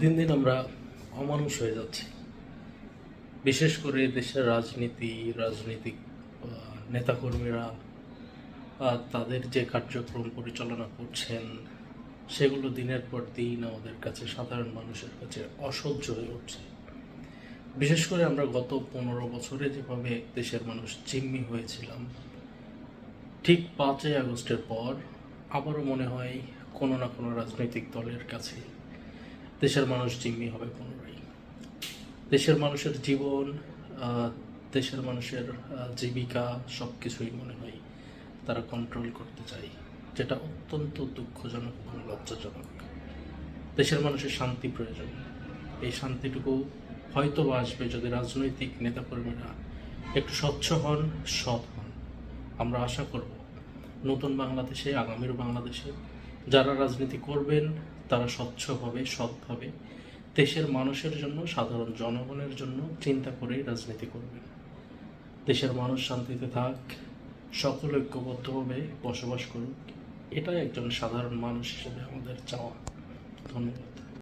দিন দিন আমরা অমানুষ হয়ে যাচ্ছি। বিশেষ করে দেশের রাজনীতি, রাজনৈতিক নেতাকর্মীরা তাদের যে কার্যক্রম পরিচালনা করছেন, সেগুলো দিনের পর দিন আমাদের কাছে সাধারণ মানুষের কাছে অসহ্য হয়ে উঠছে। বিশেষ করে আমরা গত পনেরো বছরে যেভাবে দেশের মানুষ জিম্মি হয়েছিলাম, ঠিক পাঁচই আগস্টের পর আবারও মনে হয় কোনো না কোনো রাজনৈতিক দলের কাছে দেশের মানুষ জিম্মি হবে পুনরায়। দেশের মানুষের জীবন দেশের মানুষের জীবিকা সব কিছুই মনে হয় তারা কন্ট্রোল করতে চায়, যেটা অত্যন্ত দুঃখজনক এবং লজ্জাজনক। দেশের মানুষের শান্তি প্রয়োজন। এই শান্তিটুকু হয়তো আসবে যদি রাজনৈতিক নেতাকর্মীরা একটু স্বচ্ছ হন, সৎ হন। আমরা আশা করব নতুন বাংলাদেশে, আগামীর বাংলাদেশে যারা রাজনীতি করবেন, তারা স্বচ্ছভাবে সৎভাবে দেশের মানুষের জন্য, সাধারণ জনগণের জন্য চিন্তা করেই রাজনীতি করবেন। দেশের মানুষ শান্তিতে থাক, সকল ঐক্যবদ্ধভাবে বসবাস করুক, এটাই একজন সাধারণ মানুষ হিসেবে আমাদের চাওয়া। ধন্যবাদ।